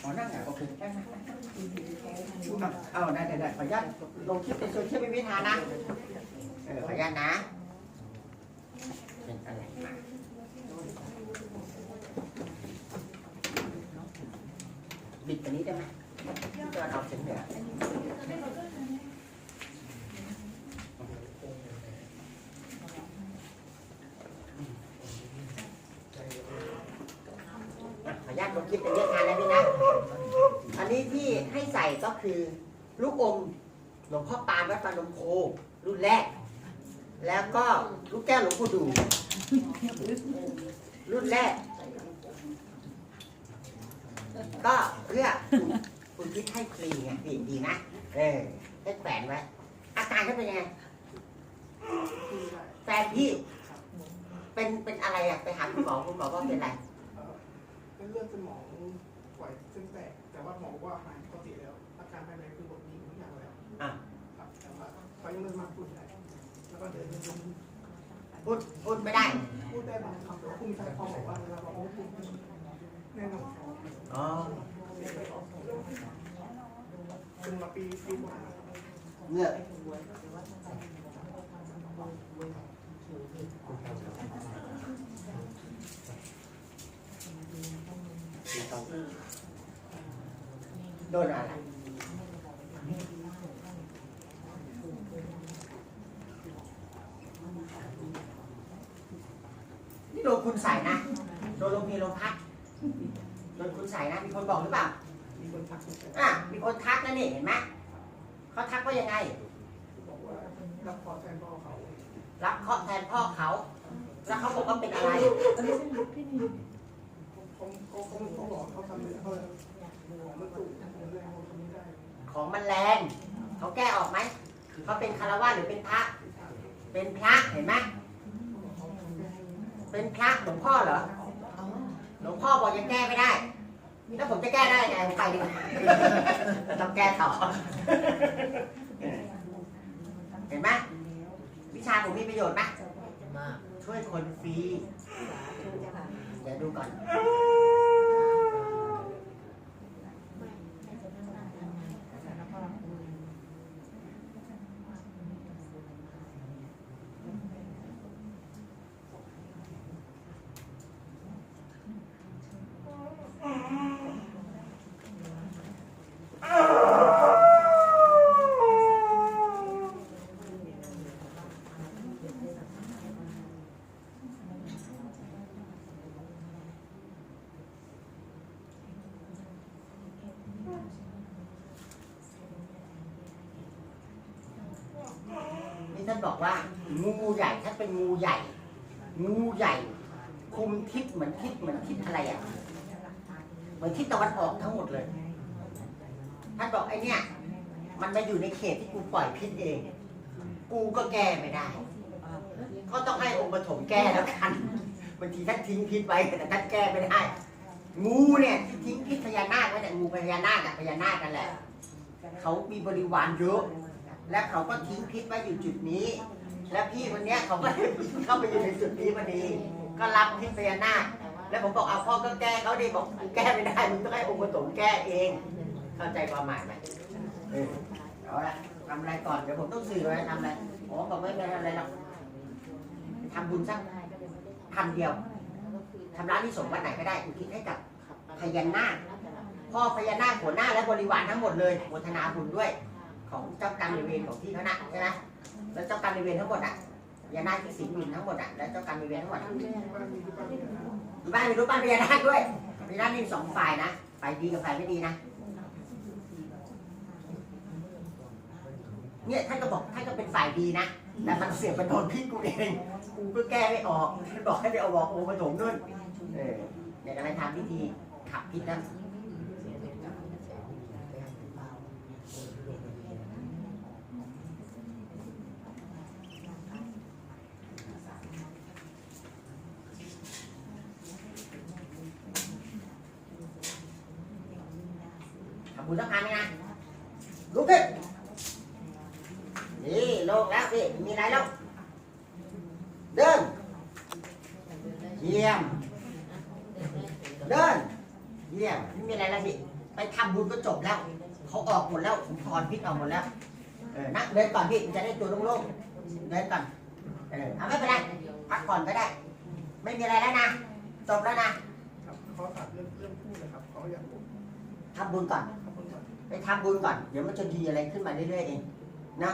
ขอนั่งอะโอเคได้ไหมเอาเอาได้ได้ได้ขออนุญาตลงคลิปในโซเชียลมีวิธานะ เออขออนุญาตนะ เป็นอะไรมาบิดอันนี้ได้ไหมจะเอาเสียงเหนือ อะขออนุญาตลงคลิปเป็นเรื่องงานแล้วพี่นะ อันนี้ที่ให้ใส่ก็คือลูกอมหลวงพ่อปานวัดปานลมโครุ่นแรก แล้วก็ลูกแก้วหลวงปู่ดู รุ่นแรก ก็เพื่อคุณคิดให้ฟรีไงดีดีนะ เออให้แขวนไว้ อาการเขาเป็นยังไง แฟนพี่ เป็นเป็นอะไรอะไปหาคุณหมอคุณหมอว่าเป็นอะไร เป็นเลือดสมองปล่อยเส้นแตก แต่ว่าหมอบอกว่าหายปกติแล้ว อาการภายในคือหมดดีทุกอย่างแล้วอะครับแต่ว่าเขายังไม่มาพูดได้แล้วก็เดินยังพูดพูดไม่ได้ พูดได้บางคำแต่ว่าคุณชายพอบอกว่าเราบอกว่าพูดแน่นอนอ๋อเป็นมาปีปีกว่าเงือกโดนอะไรนี่โดนคุณใส่นะ โดนลงเพลลงพัดโดนคุณใส่นะ มีคนบอกหรือเปล่า มีคนทักมาแต่อะมีคนทักนะนี่เห็นไหมเขาทักว่ายังไง บอกว่ารับขอแทนพ่อเขา รับเคราะห์แทนพ่อเขา แล้วเขาบอกว่าเป็นอะไรเขา เขาเขาเขาบอกเขาทำเลยเขามันตุ่มมันแรงเขาทำไม่ได้ของมันแรงเขาแก้ออกไหมเขาเป็นคารวะหรือเป็นพระ เป็นพระเห็นไหมเป็นพระหลวงพ่อเหรอหลวงพ่อบอกยังแก้ไม่ได้แล้วผมจะแก้ได้ไงผมไปดีกว่าต้องแก้ต่อ เห็นไหมวิชาผมมีประโยชน์ไหมมาช่วยคนฟรีเดี๋ยวดูก่อนานบอกว่า งูใหญ่ถ้าเป็นงูใหญ่ งูใหญ่ คุมทิศเหมือนทิศเหมือนทิศอะไรอะเหมือนทิศตะวันออกทั้งหมดเลยท่านบอกไอ้เนี่ย มันมาอยู่ในเขตที่กูปล่อยพิษเอง กูก็แก้ไม่ได้ ก็ต้องให้องค์ปฐมแก้แล้วกันบางทีท่านทิ้งพิษไว้แต่ท่านแก้ไม่ได้งูเนี่ยที่ทิ้งพิษพญานาคไว้แต่งูพญานาคกับพญานาคกันแหละเขามีบริวารเยอะ และเขาก็ทิ้งพิษไว้อยู่จุดนี้ และพี่คนเนี้ยเขาก็เข้าไปอยู่ในจุดนี้พอดี ก็รับพิษพญานาคแล้วผมบอกเอาพ่อก็แก้เขาดิบอกกูแก้ไม่ได้มึงต้องให้องค์ปฐมแก้เอง เข้าใจความหมายไหมเออเอาละทำอะไรก่อนเดี๋ยวผมต้องสื่ออะไรทำอะไรอ๋อบอกไม่เป็นอะไรหรอกทำบุญสักพันเดียวทำร้านที่สงฆ์วัดไหนก็ได้อุทิศให้กับพญานาคพ่อพญานาคหัวหน้าและบริวารทั้งหมดเลยโมทนาบุญด้วย ของเจ้ากรรมนเวรของที่เขานะใช่ไหมแล้วเจ้ากรรมนเวรทั้งหมดอะพญานาคที่สิงห์บินทั้งหมดอะแล้วเจ้ากรรมนเวรทั้งหมดอะบ้านมีทุกบ้านมีนะอยู่บ้านมีรูปปั้นพญานาคด้วยพญานาคมีสองฝ่ายนะฝ่ายดีกับฝ่ายไม่ดีนะเนี่ยท่านก็บอกท่านก็เป็นฝ่ายดีนะแต่มันเสียบมันโดนพิษกูเองกูก็แก้ไม่ออกท่านบอกให้ไปเอาบอกโอมาถมนู่นเออเนี่ยกำลังทำพิธีขับพิษนั่น ทำบุญสักพันไหมนะลุกขึ้นนี่โลงแล้วพี่มีอะไรแล้วเดินเยี่ยมเดินเเยี่ยมไม่มีอะไรแล้วสิไปทำบุญก็จบแล้วเขาออกหมดแล้วผมถอนพิษออกหมดแล้วเออนั่งเดินก่อนพี่มันจะได้ตัวโล่งๆเดินก่อนเออเอาไม่เป็นไรพักก่อนก็ได้ ไม่มีอะไรแล้วนะจบแล้วนะครับเขาตัดเรื่องเรื่องพูดนะครับเขาอยากพูดทำบุญก่อนขอบคุณครับ ไปทำบุญก่อน เดี๋ยวมันจะดีอะไรขึ้นมาเรื่อยๆเองนะ